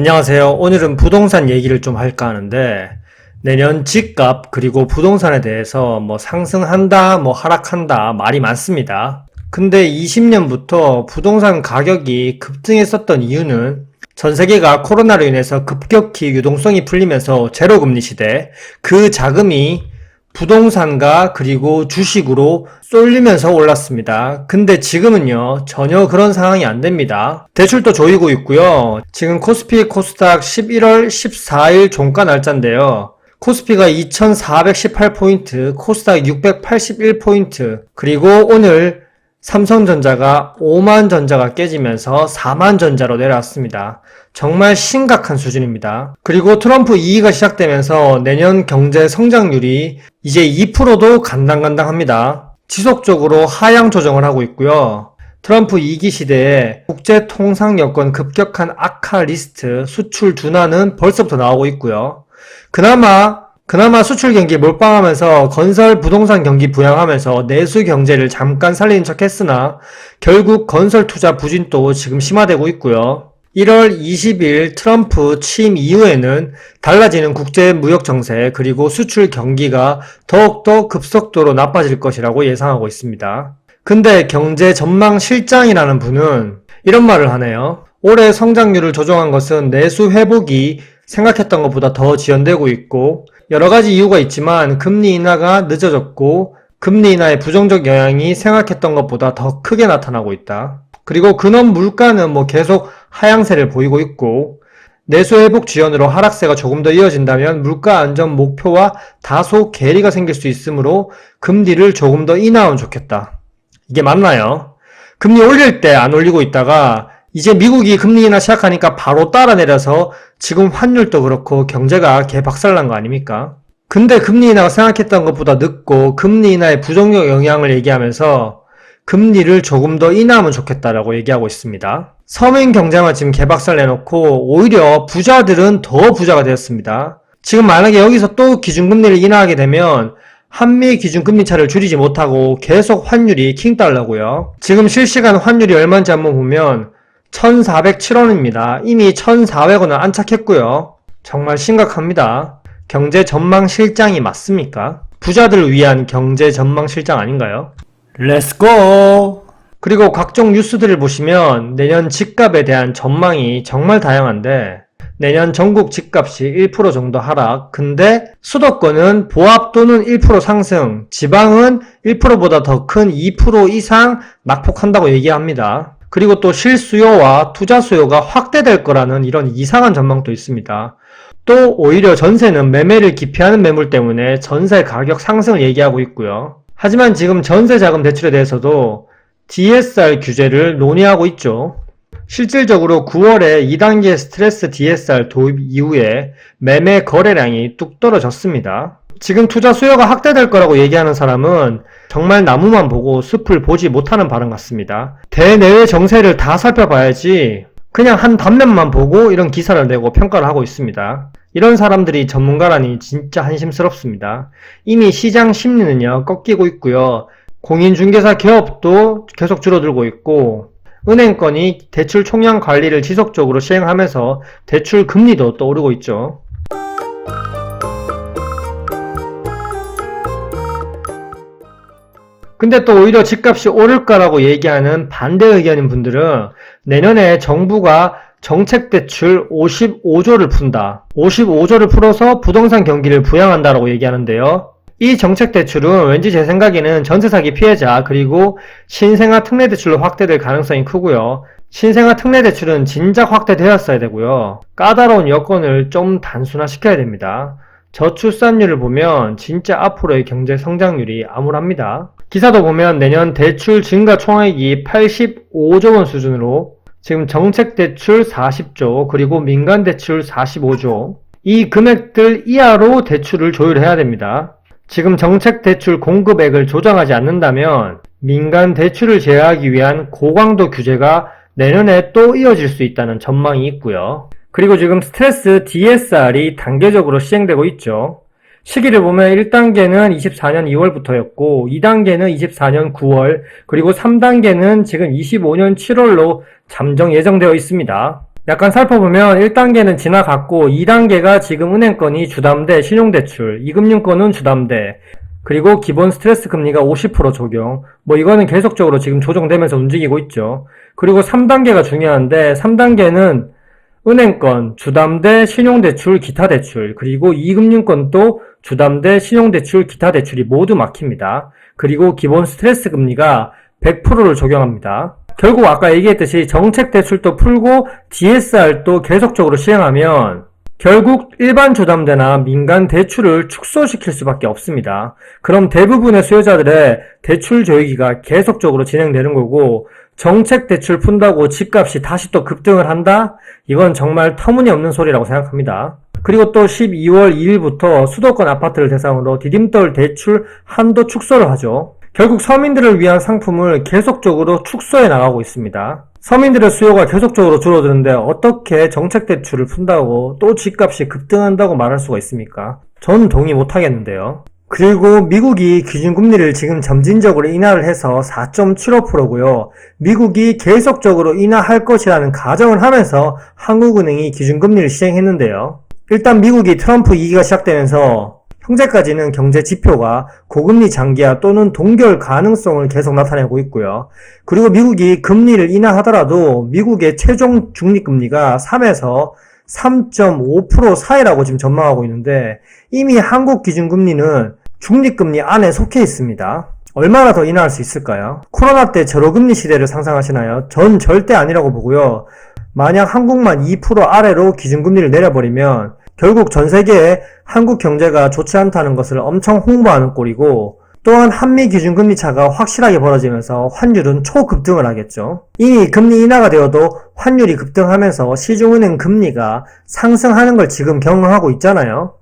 안녕하세요. 오늘은 부동산 얘기를 좀 할까 하는데 내년 집값 그리고 부동산에 대해서 뭐 상승한다, 뭐 하락한다 말이 많습니다. 근데 20년부터 부동산 가격이 급등했었던 이유는 전 세계가 코로나로 인해서 급격히 유동성이 풀리면서 제로금리 시대 그 자금이 부동산과 그리고 주식으로 쏠리면서 올랐습니다. 근데 지금은요, 전혀 그런 상황이 안 됩니다. 대출도 조이고 있고요. 지금 코스피 코스닥 11월 14일 종가 날짜인데요. 코스피가 2418포인트, 코스닥 681포인트, 그리고 오늘 삼성전자가 5만 전자가 깨지면서 4만 전자로 내려왔습니다. 정말 심각한 수준입니다. 그리고 트럼프 2기가 시작되면서 내년 경제 성장률이 이제 2%도 간당간당합니다. 지속적으로 하향 조정을 하고 있고요. 트럼프 2기 시대에 국제 통상 여건 급격한 악화 리스트 수출 둔화는 벌써부터 나오고 있고요. 그나마 그나마 수출 경기 몰빵하면서 건설 부동산 경기 부양하면서 내수 경제를 잠깐 살리는 척 했으나 결국 건설 투자 부진도 지금 심화되고 있고요. 1월 20일 트럼프 취임 이후에는 달라지는 국제 무역 정세 그리고 수출 경기가 더욱더 급속도로 나빠질 것이라고 예상하고 있습니다. 근데 경제 전망 실장이라는 분은 이런 말을 하네요. 올해 성장률을 조정한 것은 내수 회복이 생각했던 것보다 더 지연되고 있고 여러 가지 이유가 있지만 금리 인하가 늦어졌고 금리 인하의 부정적 영향이 생각했던 것보다 더 크게 나타나고 있다. 그리고 근원 물가는 뭐 계속 하향세를 보이고 있고 내수 회복 지연으로 하락세가 조금 더 이어진다면 물가 안전 목표와 다소 괴리가 생길 수 있으므로 금리를 조금 더 인하하면 좋겠다. 이게 맞나요? 금리 올릴 때 안 올리고 있다가 이제 미국이 금리 인하 시작하니까 바로 따라 내려서 지금 환율도 그렇고 경제가 개박살난 거 아닙니까? 근데 금리 인하가 생각했던 것보다 늦고 금리 인하의 부정적 영향을 얘기하면서 금리를 조금 더 인하하면 좋겠다라고 얘기하고 있습니다. 서민 경제만 지금 개박살 내놓고 오히려 부자들은 더 부자가 되었습니다. 지금 만약에 여기서 또 기준금리를 인하하게 되면 한미 기준금리 차를 줄이지 못하고 계속 환율이 킹달라고요. 지금 실시간 환율이 얼마인지 한번 보면 1407원입니다. 이미 1400원을 안착했고요. 정말 심각합니다. 경제 전망 실장이 맞습니까? 부자들을 위한 경제 전망 실장 아닌가요? 렛츠고! 그리고 각종 뉴스들을 보시면 내년 집값에 대한 전망이 정말 다양한데 내년 전국 집값이 1% 정도 하락, 근데 수도권은 보합 또는 1% 상승, 지방은 1%보다 더 큰 2% 이상 낙폭한다고 얘기합니다. 그리고 또 실수요와 투자 수요가 확대될 거라는 이런 이상한 전망도 있습니다. 또 오히려 전세는 매매를 기피하는 매물 때문에 전세 가격 상승을 얘기하고 있고요. 하지만 지금 전세 자금 대출에 대해서도 DSR 규제를 논의하고 있죠. 실질적으로 9월에 2단계 스트레스 DSR 도입 이후에 매매 거래량이 뚝 떨어졌습니다. 지금 투자 수요가 확대될 거라고 얘기하는 사람은 정말 나무만 보고 숲을 보지 못하는 발언 같습니다. 대내외 정세를 다 살펴봐야지 그냥 한 단면만 보고 이런 기사를 내고 평가를 하고 있습니다. 이런 사람들이 전문가라니 진짜 한심스럽습니다. 이미 시장 심리는요, 꺾이고 있고요. 공인중개사 기업도 계속 줄어들고 있고, 은행권이 대출 총량 관리를 지속적으로 시행하면서 대출 금리도 또 오르고 있죠. 근데 또 오히려 집값이 오를까라고 얘기하는 반대 의견인 분들은 내년에 정부가 정책 대출 55조를 푼다. 55조를 풀어서 부동산 경기를 부양한다라고 얘기하는데요. 이 정책 대출은 왠지 제 생각에는 전세 사기 피해자 그리고 신생아 특례 대출로 확대될 가능성이 크고요. 신생아 특례 대출은 진작 확대되었어야 되고요. 까다로운 여건을 좀 단순화시켜야 됩니다. 저출산율을 보면 진짜 앞으로의 경제 성장률이 암울합니다. 기사도 보면 내년 대출 증가 총액이 85조 원 수준으로 지금 정책 대출 40조 그리고 민간 대출 45조 이 금액들 이하로 대출을 조율해야 됩니다. 지금 정책 대출 공급액을 조정하지 않는다면 민간 대출을 제어하기 위한 고강도 규제가 내년에 또 이어질 수 있다는 전망이 있고요. 그리고 지금 스트레스 DSR이 단계적으로 시행되고 있죠. 시기를 보면 1단계는 24년 2월부터였고 2단계는 24년 9월 그리고 3단계는 지금 25년 7월로 잠정 예정되어 있습니다. 약간 살펴보면 1단계는 지나갔고 2단계가 지금 은행권이 주담대 신용대출, 이금융권은 주담대, 그리고 기본 스트레스 금리가 50% 적용. 뭐 이거는 계속적으로 지금 조정되면서 움직이고 있죠. 그리고 3단계가 중요한데 3단계는 은행권, 주담대, 신용대출, 기타 대출, 그리고 이금융권도 주담대, 신용대출, 기타 대출이 모두 막힙니다. 그리고 기본 스트레스 금리가 100%를 적용합니다. 결국 아까 얘기했듯이 정책 대출도 풀고 DSR도 계속적으로 시행하면 결국 일반 주담대나 민간 대출을 축소시킬 수밖에 없습니다. 그럼 대부분의 수요자들의 대출 조이기가 계속적으로 진행되는 거고 정책 대출 푼다고 집값이 다시 또 급등을 한다? 이건 정말 터무니없는 소리라고 생각합니다. 그리고 또 12월 2일부터 수도권 아파트를 대상으로 디딤돌 대출 한도 축소를 하죠. 결국 서민들을 위한 상품을 계속적으로 축소해 나가고 있습니다. 서민들의 수요가 계속적으로 줄어드는데 어떻게 정책 대출을 푼다고 또 집값이 급등한다고 말할 수가 있습니까? 전 동의 못 하겠는데요. 그리고 미국이 기준금리를 지금 점진적으로 인하를 해서 4.75%고요. 미국이 계속적으로 인하할 것이라는 가정을 하면서 한국은행이 기준금리를 시행했는데요. 일단 미국이 트럼프 2기가 시작되면서 현재까지는 경제 지표가 고금리 장기화 또는 동결 가능성을 계속 나타내고 있고요. 그리고 미국이 금리를 인하하더라도 미국의 최종 중립금리가 3에서 3.5% 사이라고 지금 전망하고 있는데 이미 한국 기준금리는 중립금리 안에 속해 있습니다. 얼마나 더 인하할 수 있을까요? 코로나 때 저로금리 시대를 상상하시나요? 전 절대 아니라고 보고요. 만약 한국만 2% 아래로 기준금리를 내려버리면 결국 전 세계에 한국 경제가 좋지 않다는 것을 엄청 홍보하는 꼴이고 또한 한미 기준 금리 차가 확실하게 벌어지면서 환율은 초급등을 하겠죠. 이미 금리 인하가 되어도 환율이 급등하면서 시중은행 금리가 상승하는 걸 지금 경험하고 있잖아요.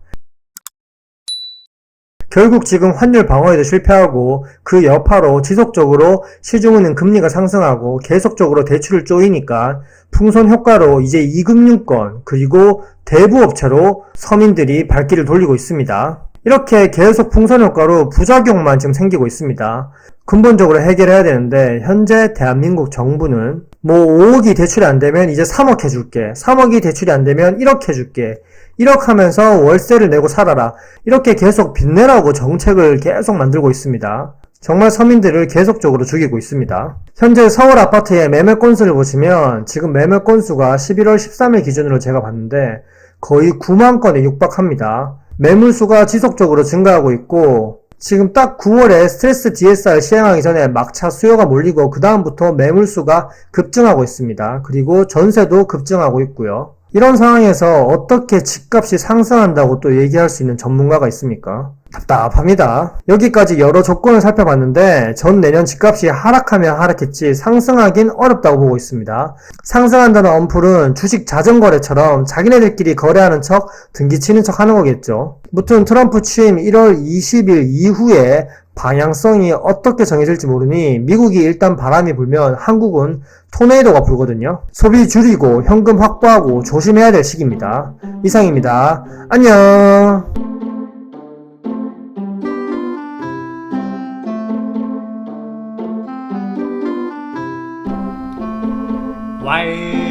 결국 지금 환율 방어에도 실패하고 그 여파로 지속적으로 시중은행 금리가 상승하고 계속적으로 대출을 쪼이니까 풍선 효과로 이제 이금융권 그리고 대부업체로 서민들이 발길을 돌리고 있습니다. 이렇게 계속 풍선 효과로 부작용만 지금 생기고 있습니다. 근본적으로 해결해야 되는데 현재 대한민국 정부는 뭐 5억이 대출이 안 되면 이제 3억 해줄게. 3억이 대출이 안 되면 1억 해줄게. 1억 하면서 월세를 내고 살아라. 이렇게 계속 빚내라고 정책을 계속 만들고 있습니다. 정말 서민들을 계속적으로 죽이고 있습니다. 현재 서울 아파트의 매매 건수를 보시면 지금 매매 건수가 11월 13일 기준으로 제가 봤는데 거의 9만 건에 육박합니다. 매물수가 지속적으로 증가하고 있고 지금 딱 9월에 스트레스 DSR 시행하기 전에 막차 수요가 몰리고 그 다음부터 매물수가 급증하고 있습니다. 그리고 전세도 급증하고 있고요. 이런 상황에서 어떻게 집값이 상승한다고 또 얘기할 수 있는 전문가가 있습니까? 답답합니다. 여기까지 여러 조건을 살펴봤는데 전 내년 집값이 하락하면 하락했지 상승하긴 어렵다고 보고 있습니다. 상승한다는 언플은 주식 자전거래처럼 자기네들끼리 거래하는 척 등기치는 척 하는 거겠죠. 무튼 트럼프 취임 1월 20일 이후에 방향성이 어떻게 정해질지 모르니 미국이 일단 바람이 불면 한국은 토네이도가 불거든요. 소비 줄이고 현금 확보하고 조심해야 될 시기입니다. 이상입니다. 안녕. 와이